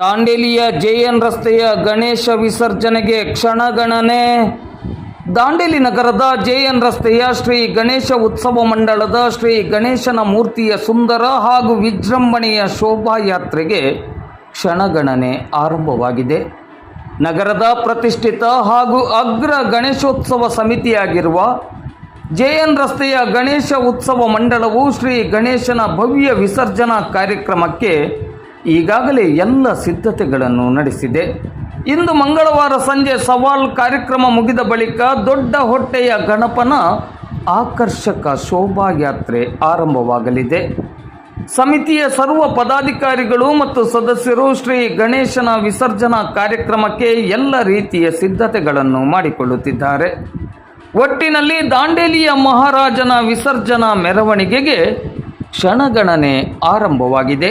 ದಾಂಡೇಲಿಯ JN ರಸ್ತೆಯ ಗಣೇಶ ವಿಸರ್ಜನೆಗೆ ಕ್ಷಣಗಣನೆ. ದಾಂಡೇಲಿ ನಗರದ ಜೆಎನ್ ರಸ್ತೆಯ ಶ್ರೀ ಗಣೇಶ ಉತ್ಸವ ಮಂಡಳದ ಶ್ರೀ ಗಣೇಶನ ಮೂರ್ತಿಯ ಸುಂದರ ಹಾಗೂ ವಿಜೃಂಭಣೆಯ ಶೋಭಾಯಾತ್ರೆಗೆ ಕ್ಷಣಗಣನೆ ಆರಂಭವಾಗಿದೆ. ನಗರದ ಪ್ರತಿಷ್ಠಿತ ಹಾಗೂ ಅಗ್ರ ಗಣೇಶೋತ್ಸವ ಸಮಿತಿಯಾಗಿರುವ ಜೆಎನ್ ರಸ್ತೆಯ ಗಣೇಶ ಉತ್ಸವ ಮಂಡಳವು ಶ್ರೀ ಗಣೇಶನ ಭವ್ಯ ವಿಸರ್ಜನಾ ಕಾರ್ಯಕ್ರಮಕ್ಕೆ ಈಗಾಗಲೇ ಎಲ್ಲ ಸಿದ್ಧತೆಗಳನ್ನು ನಡೆಸಿದೆ. ಇಂದು ಮಂಗಳವಾರ ಸಂಜೆ ಸವಾಲ್ ಕಾರ್ಯಕ್ರಮ ಮುಗಿದ ಬಳಿಕ ದೊಡ್ಡ ಹೊಟ್ಟೆಯ ಗಣಪನ ಆಕರ್ಷಕ ಶೋಭಾಯಾತ್ರೆ ಆರಂಭವಾಗಲಿದೆ. ಸಮಿತಿಯ ಸರ್ವ ಪದಾಧಿಕಾರಿಗಳು ಮತ್ತು ಸದಸ್ಯರು ಶ್ರೀ ಗಣೇಶನ ವಿಸರ್ಜನಾ ಕಾರ್ಯಕ್ರಮಕ್ಕೆ ಎಲ್ಲ ರೀತಿಯ ಸಿದ್ಧತೆಗಳನ್ನು ಮಾಡಿಕೊಳ್ಳುತ್ತಿದ್ದಾರೆ. ಒಟ್ಟಿನಲ್ಲಿ ದಾಂಡೇಲಿಯ ಮಹಾರಾಜನ ವಿಸರ್ಜನಾ ಮೆರವಣಿಗೆಗೆ ಕ್ಷಣಗಣನೆ ಆರಂಭವಾಗಿದೆ.